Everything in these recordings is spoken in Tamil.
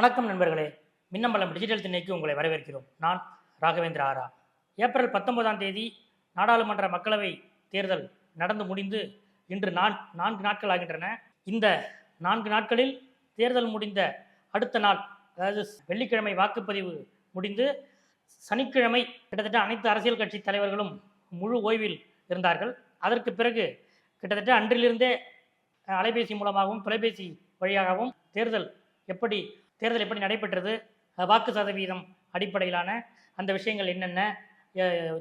வணக்கம் நண்பர்களே. மின்னம்பலம் டிஜிட்டல் திண்ணைக்கு உங்களை வரவேற்கிறோம். நான் ராகவேந்திர ஆரா. ஏப்ரல் பத்தொன்பதாம் தேதி நாடாளுமன்ற மக்களவை தேர்தல் நடந்து முடிந்து இன்று நான் நான்கு நாட்கள் ஆகின்றன. இந்த நான்கு நாட்களில் தேர்தல் முடிந்த அடுத்த நாள் அதாவது வெள்ளிக்கிழமை வாக்குப்பதிவு முடிந்து சனிக்கிழமை கிட்டத்தட்ட அனைத்து அரசியல் கட்சி தலைவர்களும் முழு ஓய்வில் இருந்தார்கள். அதற்கு பிறகு கிட்டத்தட்ட அன்றிலிருந்தே அலைபேசி மூலமாகவும் தொலைபேசி வழியாகவும் தேர்தல் எப்படி தேர்தல் எப்படி நடைபெற்றது வாக்கு சதவீதம் அடிப்படையிலான அந்த விஷயங்கள் என்னென்ன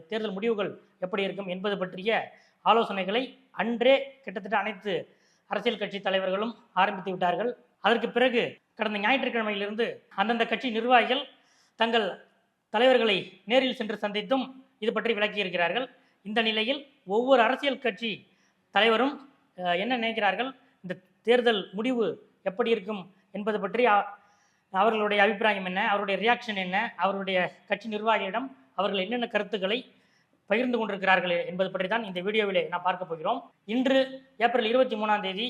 தேர்தல் முடிவுகள் எப்படி இருக்கும் என்பது பற்றிய ஆலோசனைகளை அன்றே கிட்டத்தட்ட அனைத்து அரசியல் கட்சி தலைவர்களும் ஆரம்பித்து விட்டார்கள். அதற்கு பிறகு கடந்த ஞாயிற்றுக்கிழமையிலிருந்து அந்தந்த கட்சி நிர்வாகிகள் தங்கள் தலைவர்களை நேரில் சென்று சந்தித்தும் இது பற்றி விளக்கியிருக்கிறார்கள். இந்த நிலையில் ஒவ்வொரு அரசியல் கட்சி தலைவரும் என்ன நினைக்கிறார்கள்? இந்த தேர்தல் முடிவு எப்படி இருக்கும் என்பது பற்றி அவர்களுடைய அபிப்பிராயம் என்ன? அவருடைய ரியாக்ஷன் என்ன? அவருடைய கட்சி நிர்வாகியிடம் அவர்கள் என்னென்ன கருத்துக்களை பகிர்ந்து கொண்டிருக்கிறார்கள் என்பது பற்றி தான் இந்த வீடியோவிலே நான் பார்க்க போகிறோம். இன்று ஏப்ரல் இருபத்தி மூணாம் தேதி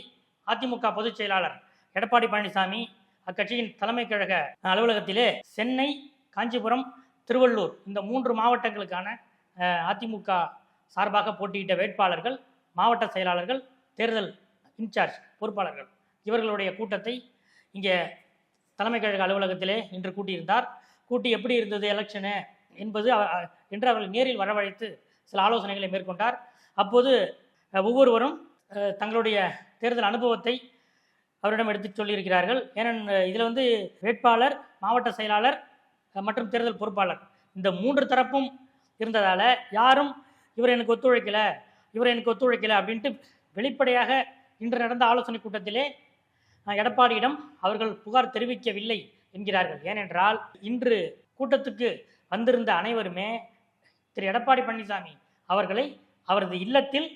அதிமுக பொதுச் செயலாளர் எடப்பாடி பழனிசாமி அக்கட்சியின் தலைமை கழக அலுவலகத்திலே சென்னை காஞ்சிபுரம் திருவள்ளூர் இந்த மூன்று மாவட்டங்களுக்கான அதிமுக சார்பாக போட்டியிட்ட வேட்பாளர்கள் மாவட்ட செயலாளர்கள் தேர்தல் இன்சார்ஜ் பொறுப்பாளர்கள். இவர்களுடைய கூட்டத்தை இங்கே தலைமை கழக அலுவலகத்திலே இன்று கூட்டியிருந்தார். கூட்டி எப்படி இருந்தது எலெக்ஷனு என்பது என்று அவர்கள் நேரில் வரவழைத்து சில ஆலோசனைகளை மேற்கொண்டார். அப்போது ஒவ்வொருவரும் தங்களுடைய தேர்தல் அனுபவத்தை அவரிடம் எடுத்து சொல்லியிருக்கிறார்கள். ஏனென் இதில் வந்து வேட்பாளர் மாவட்ட செயலாளர் மற்றும் தேர்தல் பொறுப்பாளர். இந்த மூன்று தரப்பும் இருந்ததால் யாரும் இவர் எனக்கு ஒத்துழைக்கலை இவர் எனக்கு ஒத்துழைக்கலை அப்படின்ட்டு வெளிப்படையாக இன்று நடந்த ஆலோசனை கூட்டத்திலே எடப்பாடியிடம் அவர்கள் புகார் தெரிவிக்கவில்லை என்கிறார்கள். ஏனென்றால் இன்று கூட்டத்துக்கு வந்திருந்த அனைவருமே திரு. எடப்பாடி பழனிசாமி அவர்களை அவரது இல்லத்தில்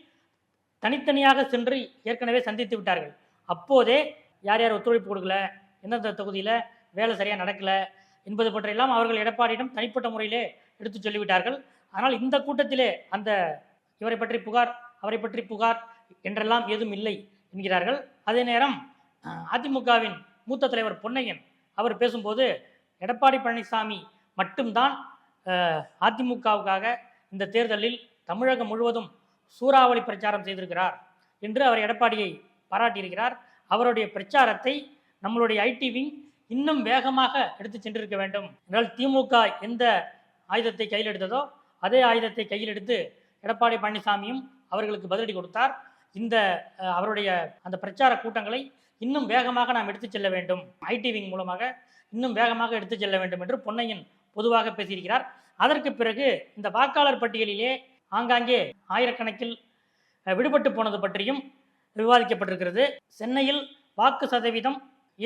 தனித்தனியாக சென்று ஏற்கனவே சந்தித்து விட்டார்கள். அப்போதே யார் யார் ஒத்துழைப்பு கொடுக்கல எந்தெந்த தொகுதியில் வேலை சரியாக நடக்கல என்பது பற்றியெல்லாம் அவர்கள் எடப்பாடியிடம் தனிப்பட்ட முறையிலே எடுத்துச் சொல்லிவிட்டார்கள். ஆனால் இந்த கூட்டத்திலே அந்த இவரை பற்றி புகார் அவரை பற்றி புகார் என்றெல்லாம் ஏதும் இல்லை என்கிறார்கள். அதே நேரம் அதிமுகவின் மூத்த தலைவர் பொன்னையன் அவர் பேசும்போது எடப்பாடி பழனிசாமி மட்டும்தான் அதிமுகவுக்காக இந்த தேர்தலில் தமிழகம் முழுவதும் சூறாவளி பிரச்சாரம் செய்திருக்கிறார் என்று அவர் எடப்பாடியை பாராட்டியிருக்கிறார். அவருடைய பிரச்சாரத்தை நம்மளுடைய ஐடி விங் இன்னும் வேகமாக எடுத்து சென்றிருக்க வேண்டும். என்றால் திமுக எந்த ஆயுதத்தை கையில் எடுத்ததோ அதே ஆயுதத்தை கையில் எடுத்து எடப்பாடி பழனிசாமியும் அவர்களுக்கு பதிலடி கொடுத்தார். இந்த அவருடைய அந்த பிரச்சார கூட்டங்களை இன்னும் வேகமாக நாம் எடுத்துச் செல்ல வேண்டும். ஐடி விங் மூலமாக இன்னும் வேகமாக எடுத்துச் செல்ல வேண்டும் என்று பொன்னையன் பொதுவாக பேசியிருக்கிறார். அதற்கு பிறகு இந்த வாக்காளர் பட்டியலிலே ஆங்காங்கே ஆயிரக்கணக்கில் விடுபட்டு போனது பற்றியும் விவாதிக்கப்பட்டிருக்கிறது. சென்னையில் வாக்கு சதவீதம்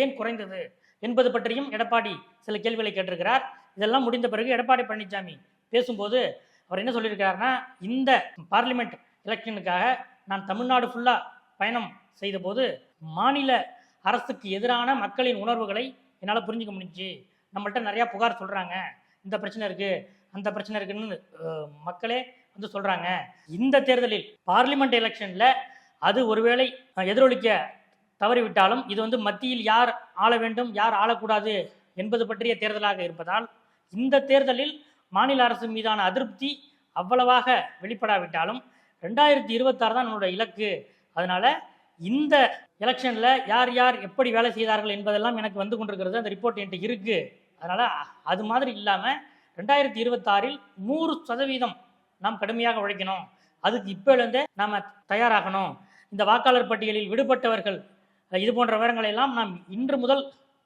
ஏன் குறைந்தது என்பது பற்றியும் எடப்பாடி சில கேள்விகளை கேட்டிருக்கிறார். இதெல்லாம் முடிந்த பிறகு எடப்பாடி பழனிசாமி பேசும்போது அவர் என்ன சொல்லியிருக்கிறாருன்னா இந்த பார்லிமெண்ட் எலெக்ஷனுக்காக நான் தமிழ்நாடு ஃபுல்லாக பயணம் செய்தபோது மாநில அரசுக்கு எதிரான மக்களின் உணர்வுகளை என்னால் புரிஞ்சுக்க முடிஞ்சுச்சு. நம்மள்ட்ட நிறையா புகார் சொல்கிறாங்க இந்த பிரச்சனை இருக்குது அந்த பிரச்சனை இருக்குன்னு மக்களே வந்து சொல்கிறாங்க இந்த தேர்தலில் பார்லிமெண்ட் எலெக்ஷனில் அது ஒருவேளை எதிரொலிக்க தவறிவிட்டாலும் இது வந்து மத்தியில் யார் ஆள வேண்டும் யார் ஆளக்கூடாது என்பது பற்றிய தேர்தலாக இருப்பதால் இந்த தேர்தலில் மாநில அரசு மீதான அதிருப்தி அவ்வளவாக வெளிப்படாவிட்டாலும் ரெண்டாயிரத்தி இருபத்தாறு தான் நம்மளோட இலக்கு. அதனால் இந்த எலெக்ஷனில் யார் யார் எப்படி வேலை செய்தார்கள் என்பதெல்லாம் எனக்கு வந்து கொண்டிருக்கிறது அந்த ரிப்போர்ட் என்கிட்ட இருக்குது அதனால் அது மாதிரி இல்லாமல் ரெண்டாயிரத்தி இருபத்தாறில் நூறு சதவீதம் நாம் கடுமையாக உழைக்கணும். அதுக்கு இப்போலேருந்தே நாம் தயாராகணும். இந்த வாக்காளர் பட்டியலில் விடுபட்டவர்கள் இது போன்ற விவரங்களை எல்லாம் நாம் இன்று முதல்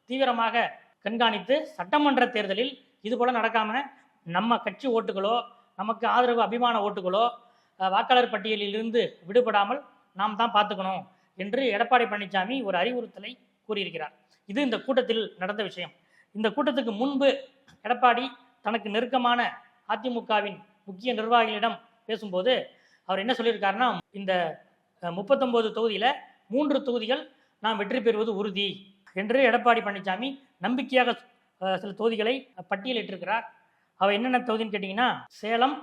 தீவிரமாக கண்காணித்து சட்டமன்ற தேர்தலில் இது நடக்காமல் நம்ம கட்சி ஓட்டுகளோ நமக்கு ஆதரவு அபிமான ஓட்டுகளோ வாக்காளர் பட்டியலில் இருந்து விடுபடாமல் நாம் தான் பார்த்துக்கணும். என்று எடப்பாடி பழனிசாமி ஒரு அறிவுறுத்தலை கூறியிருக்கிறார். இது இந்த கூட்டத்தில் நடந்த விஷயம். இந்த கூட்டத்துக்கு முன்பு எடப்பாடி தனக்கு நெருக்கமான அதிமுகவின் முக்கிய நிர்வாகிகளிடம் பேசும்போது அவர் என்ன சொல்லியிருக்காருன்னா இந்த முப்பத்தொம்போது தொகுதியில் மூன்று தொகுதிகள் நாம் வெற்றி பெறுவது உறுதி என்று எடப்பாடி பழனிசாமி நம்பிக்கையாக சில தொகுதிகளை பட்டியலிட்டிருக்கிறார். அவர் என்னென்ன தொகுதின்னு கேட்டிங்கன்னா சேலம்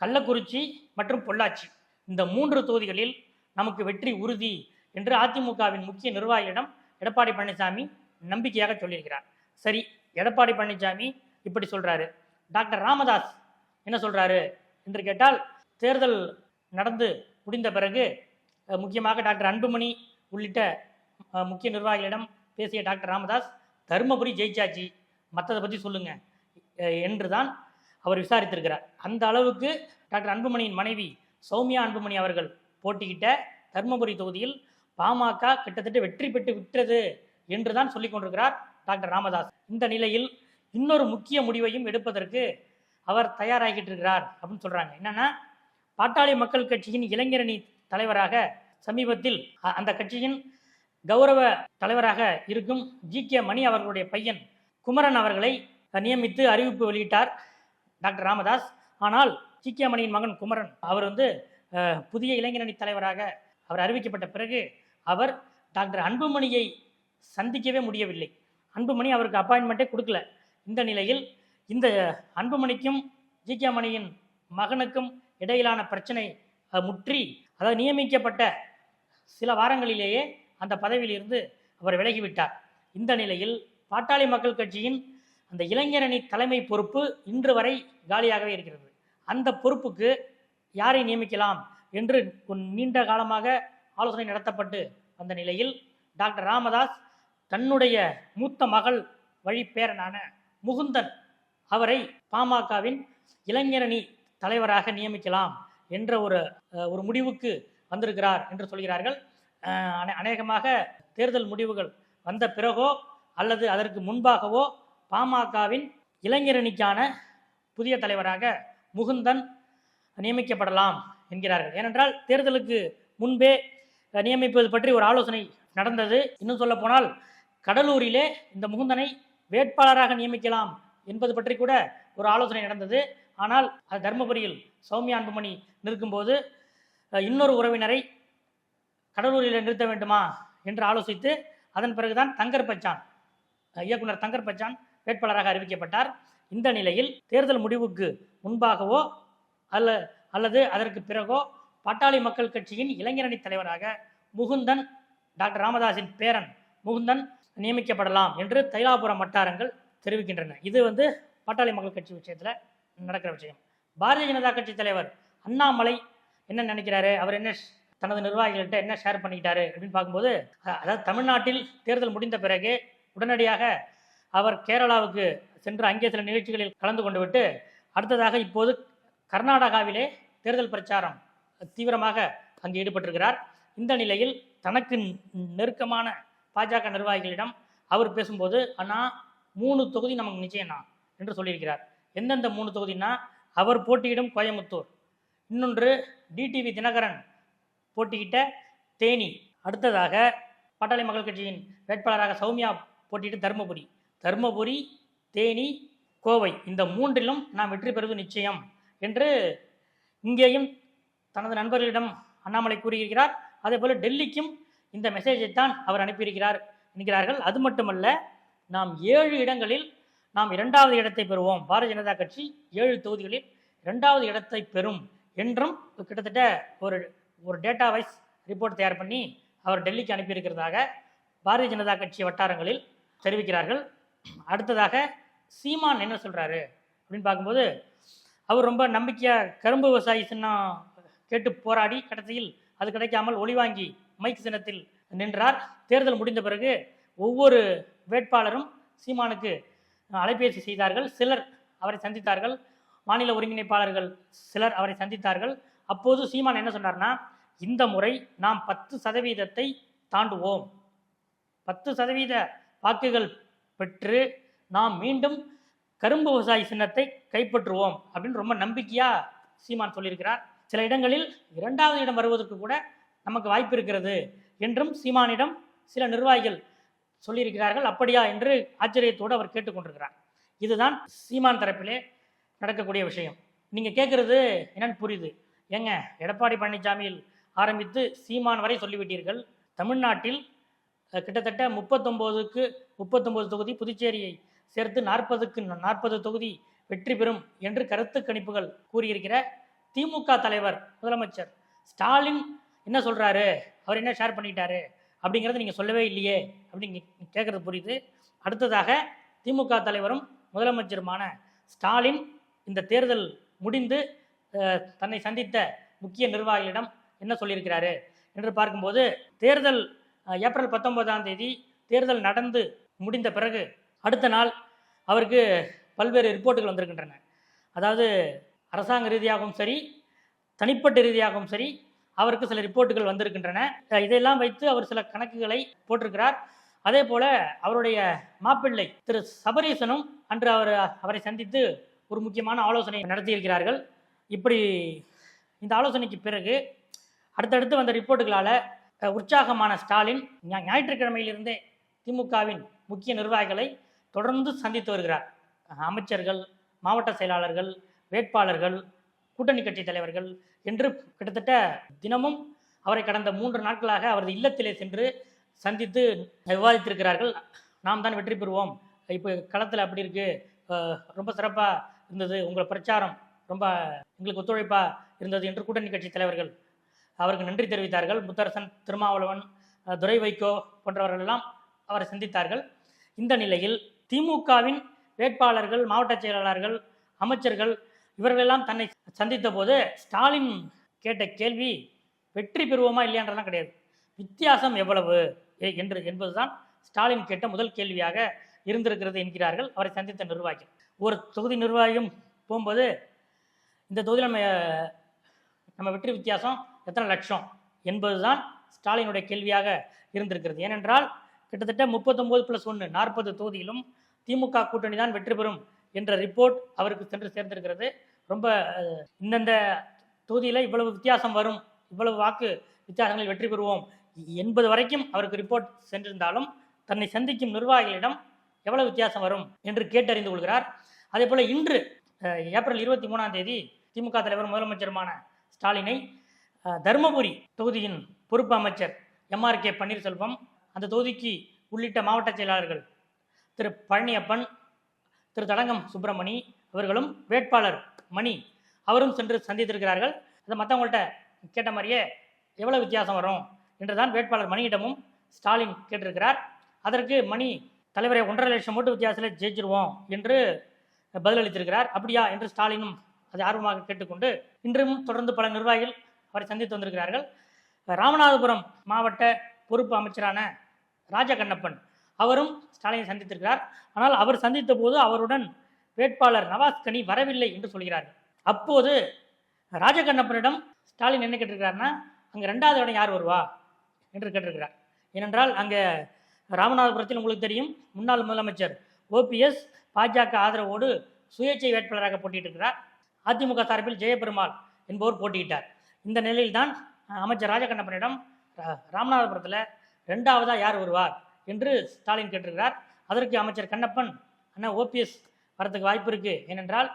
கள்ளக்குறிச்சி மற்றும் பொள்ளாச்சி. இந்த மூன்று தொகுதிகளில் நமக்கு வெற்றி உறுதி என்று அதிமுகவின் முக்கிய நிர்வாகிகளிடம் எடப்பாடி பழனிசாமி நம்பிக்கையாக சொல்லியிருக்கிறார். சரி எடப்பாடி பழனிசாமி இப்படி சொல்றாரு. டாக்டர் ராமதாஸ் என்ன சொல்றாரு என்று கேட்டால் தேர்தல் நடந்து முடிந்த பிறகு முக்கியமாக டாக்டர் அன்புமணி உள்ளிட்ட முக்கிய நிர்வாகிகளிடம் பேசிய டாக்டர் ராமதாஸ் தருமபுரி ஜெயிச்சாச்சி மற்றதை பற்றி சொல்லுங்க என்று என்றுதான் அவர் விசாரித்திருக்கிறார். அந்த அளவுக்கு டாக்டர் அன்புமணியின் மனைவி சௌமியா அன்புமணி அவர்கள் போட்டியிட்ட தருமபுரி தொகுதியில் பாமக கிட்டத்தட்ட வெற்றி பெற்று விட்டது என்றுதான் சொல்லிக் கொண்டிருக்கிறார் டாக்டர் ராமதாஸ். இந்த நிலையில் இன்னொரு முக்கிய முடிவையும் எடுப்பதற்கு அவர் தயாராகிட்டு இருக்கிறார் அப்படின்னு சொல்றாங்க. என்னன்னா பாட்டாளி மக்கள் கட்சியின் இளைஞரணி தலைவராக சமீபத்தில் அந்த கட்சியின் கௌரவ தலைவராக இருக்கும் ஜி. கே. மணி அவர்களுடைய பையன் குமரன் அவர்களை நியமித்து அறிவிப்பு வெளியிட்டார் டாக்டர் ராமதாஸ். ஆனால் ஜி. கே. மணியின் மகன் குமரன் அவர் வந்து புதிய இளைஞரணி தலைவராக அவர் அறிவிக்கப்பட்ட பிறகு அவர் டாக்டர் அன்புமணியை சந்திக்கவே முடியவில்லை. அன்புமணி அவருக்கு அப்பாயின்மெண்ட்டே கொடுக்கல. இந்த நிலையில் இந்த அன்புமணிக்கும் ஜி. கே. மணியின் மகனுக்கும் இடையிலான பிரச்சனை முற்றி அதாவது நியமிக்கப்பட்ட சில வாரங்களிலேயே அந்த பதவியிலிருந்து அவர் விலகிவிட்டார். இந்த நிலையில் பாட்டாளி மக்கள் கட்சியின் அந்த இளைஞரணி தலைமை பொறுப்பு இன்று வரை காலியாகவே இருக்கிறது. அந்த பொறுப்புக்கு யாரை நியமிக்கலாம் என்று நீண்ட காலமாக ஆலோசனை நடத்தப்பட்டு வந்த நிலையில் டாக்டர் ராமதாஸ் தன்னுடைய மூத்த மகள் வழிப்பேரனான முகுந்தன் அவரை பாமகவின் இளைஞரணி தலைவராக நியமிக்கலாம் என்ற ஒரு ஒரு முடிவுக்கு வந்திருக்கிறார் என்று சொல்கிறார்கள். அநே- அநேகமாக தேர்தல் முடிவுகள் வந்த பிறகோ அல்லது அதற்கு முன்பாகவோ பாமகவின் இளைஞரணிக்கான புதிய தலைவராக முகுந்தன் நியமிக்கப்படலாம் என்கிறார்கள். ஏனென்றால் தேர்தலுக்கு முன்பே நியமிப்பது பற்றி ஒரு ஆலோசனை நடந்தது. இன்னும் சொல்ல போனால் கடலூரிலே இந்த முகுந்தனை வேட்பாளராக நியமிக்கலாம் என்பது பற்றி கூட ஒரு ஆலோசனை நடந்தது. ஆனால் அது தருமபுரியில் சௌமியா அன்புமணி நிற்கும்போது இன்னொரு உறவினரை கடலூரில் நிறுத்த வேண்டுமா என்று ஆலோசித்து அதன் பிறகுதான் தங்கர் பச்சான் இயக்குனர் தங்கர் பச்சான் வேட்பாளராக அறிவிக்கப்பட்டார். இந்த நிலையில் தேர்தல் முடிவுக்கு முன்பாகவோ அல்ல அல்லது அதற்கு பிறகோ பாட்டாளி மக்கள் கட்சியின் இளைஞரணி தலைவராக முகுந்தன் டாக்டர் ராமதாஸின் பேரன் முகுந்தன் நியமிக்கப்படலாம் என்று தைலாபுரம் வட்டாரங்கள் தெரிவிக்கின்றன. இது வந்து பாட்டாளி மக்கள் கட்சி விஷயத்தில் நடக்கிற விஷயம். பாரதிய ஜனதா கட்சி தலைவர் அண்ணாமலை என்ன நினைக்கிறாரு? அவர் என்ன தனது நிர்வாகிகள்கிட்ட என்ன ஷேர் பண்ணிக்கிட்டாரு அப்படின்னு பார்க்கும்போது அதாவது தமிழ்நாட்டில் தேர்தல் முடிந்த பிறகு உடனடியாக அவர் கேரளாவுக்கு சென்று அங்கே சில நிகழ்ச்சிகளில் கலந்து கொண்டு விட்டு அடுத்ததாக இப்போது கர்நாடகாவிலே தேர்தல் பிரச்சாரம் தீவிரமாக அங்கு ஈடுபட்டிருக்கிறார். இந்த நிலையில் தனக்கு நெருக்கமான பாஜக நிர்வாகிகளிடம் அவர் பேசும்போது அண்ணா மூணு தொகுதி நமக்கு நிச்சயம்னா என்று சொல்லியிருக்கிறார். எந்தெந்த மூணு தொகுதினா அவர் போட்டியிடும் கோயம்புத்தூர். இன்னொன்று டிடிவி தினகரன் போட்டியிட்ட தேனி. அடுத்ததாக பாட்டாளி மக்கள் கட்சியின் வேட்பாளராக சௌமியா போட்டியிட்டு தருமபுரி. தருமபுரி தேனி கோவை. இந்த மூன்றிலும் நாம் வெற்றி பெறுவது நிச்சயம் என்று இங்கேயும் தனது நண்பர்களிடம் அண்ணாமலை கூறியிருக்கிறார். அதே போல டெல்லிக்கும் இந்த மெசேஜை தான் அவர் அனுப்பியிருக்கிறார் என்கிறார்கள். அது மட்டுமல்ல நாம் ஏழு இடங்களில் நாம் இரண்டாவது இடத்தை பெறுவோம். பாரதிய ஜனதா கட்சி ஏழு தொகுதிகளில் இரண்டாவது இடத்தை பெறும் என்றும் கிட்டத்தட்ட ஒரு ஒரு டேட்டா வைஸ் ரிப்போர்ட் தயார் பண்ணி அவர் டெல்லிக்கு அனுப்பியிருக்கிறதாக பாரதிய ஜனதா கட்சி வட்டாரங்களில் தெரிவிக்கிறார்கள். அடுத்ததாக சீமான் என்ன சொல்கிறாரு அப்படின்னு பார்க்கும்போது அவர் ரொம்ப நம்பிக்கையாக கரும்பு விவசாயி சின்ன கேட்டு போராடி கடைசியில் அது கிடைக்காமல் ஒளிவாங்கி மைக் சின்னத்தில் நின்றார். தேர்தல் முடிந்த பிறகு ஒவ்வொரு வேட்பாளரும் சீமானுக்கு அலைபேசி செய்தார்கள். சிலர் அவரை சந்தித்தார்கள். மாநில ஒருங்கிணைப்பாளர்கள் சிலர் அவரை சந்தித்தார்கள். அப்போது சீமான் என்ன சொன்னார்னா இந்த முறை நாம் பத்து சதவீதத்தை தாண்டுவோம். பத்து சதவீத வாக்குகள் பெற்று நாம் மீண்டும் கரும்பு விவசாயி சின்னத்தை கைப்பற்றுவோம். அப்படின்னு ரொம்ப நம்பிக்கையாக சீமான் சொல்லியிருக்கிறார். சில இடங்களில் இரண்டாவது இடம் வருவதற்கு கூட நமக்கு வாய்ப்பு இருக்கிறது என்றும் சீமானிடம் சில நிர்வாகிகள் சொல்லியிருக்கிறார்கள். அப்படியா என்று ஆச்சரியத்தோடு அவர் கேட்டுக்கொண்டிருக்கிறார். இதுதான் சீமான் தரப்பிலே நடக்கக்கூடிய விஷயம். நீங்கள் கேட்குறது என்னன்னு புரியுது. ஏங்க எடப்பாடி பழனிசாமியில் ஆரம்பித்து சீமான் வரை சொல்லிவிட்டீர்கள். தமிழ்நாட்டில் கிட்டத்தட்ட முப்பத்தொம்போதுக்கு முப்பத்தொம்போது தொகுதி புதுச்சேரியை சேர்த்து நாற்பதுக்கு நாற்பது தொகுதி வெற்றி பெறும் என்று கருத்து கணிப்புகள் கூறியிருக்கிற திமுக தலைவர் முதலமைச்சர். ஸ்டாலின் என்ன சொல்கிறாரு அவர் என்ன ஷேர் பண்ணிட்டாரு? அப்படிங்கிறத நீங்கள் சொல்லவே இல்லையே அப்படின்னு கேட்குறது புரியுது. அடுத்ததாக திமுக தலைவரும் முதலமைச்சருமான ஸ்டாலின் இந்த தேர்தல் முடிந்து தன்னை சந்தித்த முக்கிய நிர்வாகிகளிடம் என்ன சொல்லியிருக்கிறாரு என்று பார்க்கும்போது தேர்தல் ஏப்ரல் பத்தொன்பதாம் தேதி தேர்தல் நடந்து முடிந்த பிறகு அடுத்த நாள் அவருக்கு பல்வேறு ரிப்போர்ட்டுகள் வந்திருக்கின்றன. அதாவது அரசாங்க ரீதியாகவும் சரி தனிப்பட்ட ரீதியாகவும் சரி அவருக்கு சில ரிப்போர்ட்டுகள் வந்திருக்கின்றன. இதையெல்லாம் வைத்து அவர் சில கணக்குகளை போட்டிருக்கிறார். அதே போல அவருடைய மாப்பிள்ளை திரு சபரீசனும் அன்று அவர் அவரை சந்தித்து ஒரு முக்கியமான ஆலோசனை நடத்தியிருக்கிறார்கள். இப்படி இந்த ஆலோசனைக்கு பிறகு அடுத்தடுத்து வந்த ரிப்போர்ட்டுகளால் உற்சாகமான ஸ்டாலின் ஞாயிற்றுக்கிழமையிலிருந்தே திமுகவின் முக்கிய நிர்வாகிகளை தொடர்ந்து சந்தித்து வருகிறார். அமைச்சர்கள் மாவட்ட செயலாளர்கள் வேட்பாளர்கள் கூட்டணி கட்சி தலைவர்கள் என்று கிட்டத்தட்ட தினமும் அவரை கடந்த மூன்று நாட்களாக அவரது இல்லத்திலே சென்று சந்தித்து விவாதித்திருக்கிறார்கள். நாம் தான் வெற்றி பெறுவோம். இப்போ களத்தில் அப்படி இருக்கு. ரொம்ப சிறப்பாக இருந்தது. உங்கள் பிரச்சாரம் ரொம்ப எங்களுக்கு ஒத்துழைப்பாக இருந்தது என்று கூட்டணி கட்சி தலைவர்கள் அவருக்கு நன்றி தெரிவித்தார்கள். முத்தரசன் திருமாவளவன் துரை வைகோ போன்றவர்கள் எல்லாம் அவரை சந்தித்தார்கள். இந்த நிலையில் திமுகவின் வேட்பாளர்கள் மாவட்ட செயலாளர்கள் அமைச்சர்கள் இவர்களெல்லாம் தன்னை சந்தித்த போது ஸ்டாலின் கேட்ட கேள்வி வெற்றி பெறுவோமா இல்லையான்றதெல்லாம் கிடையாது. வித்தியாசம் எவ்வளவு? எ- என்று என்பதுதான் ஸ்டாலின் கேட்ட முதல் கேள்வியாக இருந்திருக்கிறது என்கிறார்கள். அவரை சந்தித்த நிர்வாகி ஒரு தொகுதி நிர்வாகியும் போகும்போது இந்த தொகுதியில் நம்ம நம்ம வெற்றி வித்தியாசம் எத்தனை லட்சம்? என்பதுதான் ஸ்டாலினுடைய கேள்வியாக இருந்திருக்கிறது. ஏனென்றால் கிட்டத்தட்ட முப்பத்தொம்போது ப்ளஸ் ஒன்று நாற்பது தொகுதியிலும் திமுக கூட்டணி தான் வெற்றி பெறும் என்ற ரிப்போர்ட் அவருக்கு சென்று சேர்ந்திருக்கிறது. ரொம்ப இந்தந்த தொகுதியில் இவ்வளவு வித்தியாசம் வரும் இவ்வளவு வாக்கு வித்தியாசங்களில் வெற்றி பெறுவோம் என்பது வரைக்கும் அவருக்கு ரிப்போர்ட் சென்றிருந்தாலும் தன்னை சந்திக்கும் நிர்வாகிகளிடம் எவ்வளவு வித்தியாசம் வரும் என்று கேட்டறிந்து கொள்கிறார். அதே போல் இன்று ஏப்ரல் இருபத்தி மூணாம் தேதி திமுக தலைவர் முதலமைச்சருமான ஸ்டாலினை தருமபுரி தொகுதியின் பொறுப்பு அமைச்சர் எம்ஆர் கே பன்னீர்செல்வம் அந்த தொகுதிக்கு உள்ளிட்ட மாவட்ட செயலாளர்கள் திரு பழனியப்பன் திரு தடங்கம் சுப்பிரமணி அவர்களும் வேட்பாளர் மணி அவரும் சென்று சந்தித்திருக்கிறார்கள். அதை மற்றவங்கள்ட்ட கேட்ட மாதிரியே எவ்வளோ வித்தியாசம் வரும் என்றுதான் வேட்பாளர் மணியிடமும் ஸ்டாலின் கேட்டிருக்கிறார். அதற்கு மணி தலைவரை ஒன்றரை லட்சம் ஓட்டு வித்தியாசத்தில் ஜெயிச்சிருவோம் என்று பதிலளித்திருக்கிறார். அப்படியா? என்று ஸ்டாலினும் அதை ஆர்வமாக கேட்டுக்கொண்டு இன்றும் தொடர்ந்து பல நிர்வாகிகள் அவரை சந்தித்து வந்திருக்கிறார்கள். ராமநாதபுரம் மாவட்ட பொறுப்பு அமைச்சரான ராஜகண்ணப்பன் அவரும் ஸ்டாலினை சந்தித்திருக்கிறார். ஆனால் அவர் சந்தித்த போது அவருடன் வேட்பாளர் நவாஸ் கனி வரவில்லை என்று சொல்கிறார் அப்போது ராஜகண்ணப்பனிடம் ஸ்டாலின் என்ன கேட்டிருக்கிறார்னா அங்கே ரெண்டாவது இடம் யார் வருவா? என்று கேட்டிருக்கிறார். ஏனென்றால் அங்கே ராமநாதபுரத்தில் உங்களுக்கு தெரியும் முன்னாள் முதலமைச்சர் ஓபிஎஸ் பாஜக ஆதரவோடு சுயேட்சை வேட்பாளராக போட்டியிட்டிருக்கிறார். அதிமுக சார்பில் ஜெயபெருமாள் என்பவர் போட்டியிட்டார். இந்த நிலையில்தான் அமைச்சர் ராஜகண்ணப்பனிடம் ரா- ராமநாதபுரத்தில் ரெண்டாவதாக யார் வருவார் என்று ஸ்டாலின் கேட்டிருக்கிறார். அதற்கு அமைச்சர் கண்ணப்பன் அண்ணா ஓபிஎஸ் வரதுக்கு வாய்ப்பு இருக்கு. ஏனென்றால்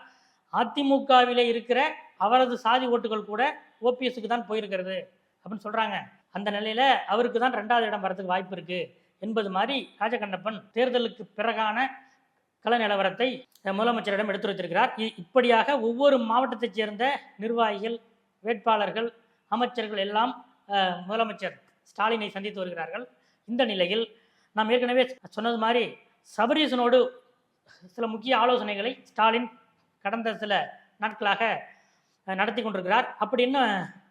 அதிமுகவிலே இருக்கிற அவரது சாதி ஓட்டுகள் கூட ஓபிஎஸ்க்கு தான் போயிருக்கிறது அப்படின்னு சொல்றாங்க. அந்த நிலையில அவருக்கு தான் ரெண்டாவது இடம் வரதுக்கு வாய்ப்பு இருக்கு என்பது மாதிரி ராஜகண்ணப்பன் தேர்தலுக்கு பிறகான கள நிலவரத்தை முதலமைச்சரிடம் எடுத்து வைத்திருக்கிறார் இப்படியாக ஒவ்வொரு மாவட்டத்தைச் சேர்ந்த நிர்வாகிகள் வேட்பாளர்கள் அமைச்சர்கள் எல்லாம் முதலமைச்சர் ஸ்டாலினை சந்தித்து வருகிறார்கள். இந்த நிலையில் நாம் ஏற்கனவே சொன்னது மாதிரி சபரீசனோடு சில முக்கிய ஆலோசனைகளை ஸ்டாலின் கடந்த சில நாட்களாக நடத்தி கொண்டிருக்கிறார். அப்படி என்ன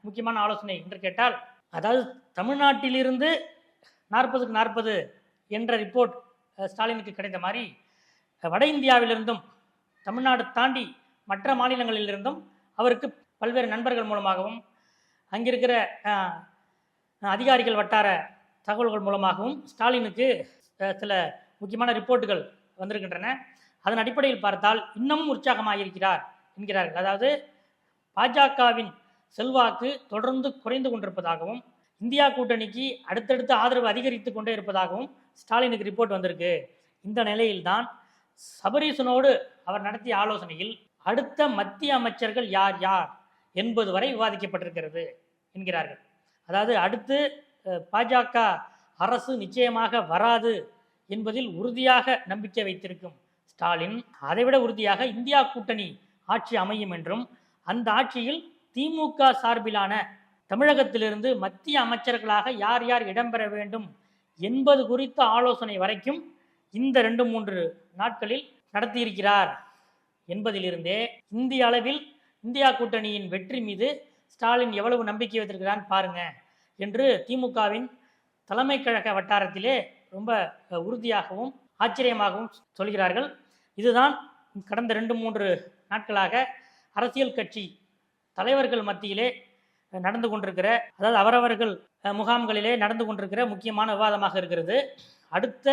முக்கியமான ஆலோசனை என்று கேட்டால் அதாவது தமிழ்நாட்டிலிருந்து நாற்பதுக்கு நாற்பது என்ற ரிப்போர்ட் ஸ்டாலினுக்கு கிடைத்த மாதிரி வட இந்தியாவிலிருந்தும் தமிழ்நாடு தாண்டி மற்ற மாநிலங்களிலிருந்தும் அவருக்கு பல்வேறு நண்பர்கள் மூலமாகவும் அங்கிருக்கிற அதிகாரிகள் வட்டார தகவல்கள் மூலமாகவும் ஸ்டாலினுக்கு சில முக்கியமான ரிப்போர்ட்டுகள் வந்திருக்கின்றன. அதன் அடிப்படையில் பார்த்தால் இன்னமும் உற்சாகமாக இருக்கிறார் என்கிறார்கள். அதாவது பாஜகவின் செல்வாக்கு தொடர்ந்து குறைந்து கொண்டிருப்பதாகவும் இந்தியா கூட்டணிக்கு அடுத்தடுத்து ஆதரவு அதிகரித்து கொண்டே இருப்பதாகவும் ஸ்டாலினுக்கு ரிப்போர்ட் வந்திருக்கு. இந்த நிலையில்தான் சபரீசனோடு அவர் நடத்திய ஆலோசனையில் அடுத்த மத்திய அமைச்சர்கள் யார் யார் என்பது வரை விவாதிக்கப்பட்டிருக்கிறது என்கிறார்கள். அதாவது அடுத்து பாஜக அரசு நிச்சயமாக வராது என்பதில் உறுதியாக நம்பிக்கை வைத்திருக்கும் ஸ்டாலின். அதைவிட உறுதியாக இந்தியா கூட்டணி ஆட்சி அமையும் என்றும் அந்த ஆட்சியில் திமுக சார்பிலான தமிழகத்திலிருந்து மத்திய அமைச்சர்களாக யார் யார் இடம்பெற வேண்டும் என்பது குறித்த ஆலோசனை வரைக்கும் இந்த ரெண்டு மூன்று நாட்களில் நடத்தியிருக்கிறார் என்பதிலிருந்தே இந்திய அளவில் இந்தியா கூட்டணியின் வெற்றி மீது ஸ்டாலின் எவ்வளவு நம்பிக்கை வைத்திருக்கிறான் பாருங்கள் என்று திமுகவின் தலைமை கழக வட்டாரத்திலே ரொம்ப உறுதியாகவும் ஆச்சரியமாகவும் சொல்கிறார்கள். இதுதான் கடந்த ரெண்டு மூன்று நாட்களாக அரசியல் கட்சி தலைவர்கள் மத்தியிலே நடந்து கொண்டிருக்கிற அதாவது அவரவர்கள் முகாம்களிலே நடந்து கொண்டிருக்கிற முக்கியமான விவாதமாக இருக்கிறது. அடுத்த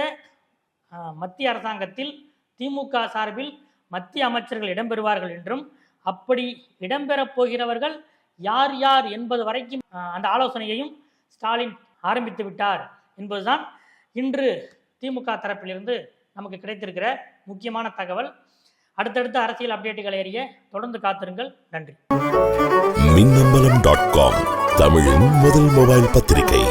மத்திய அரசாங்கத்தில் திமுக சார்பில் மத்திய அமைச்சர்கள் இடம்பெறுவார்கள் என்றும் அப்படி இடம்பெறப் போகிறவர்கள் யார் யார் என்பது வரைக்கும் அந்த ஆலோசனையையும் ஸ்டாலின் ஆரம்பித்து விட்டார் என்பதுதான் இன்று திமுக தரப்பிலிருந்து நமக்கு கிடைத்திருக்கிற முக்கியமான தகவல். அடுத்தடுத்த அரசியல் அப்டேட்டுகளை அறிய தொடர்ந்து காத்திருங்கள். நன்றி. மின்னம்பலம் டாட் காம் தமிழின் முதல் மொபைல் பத்திரிகை.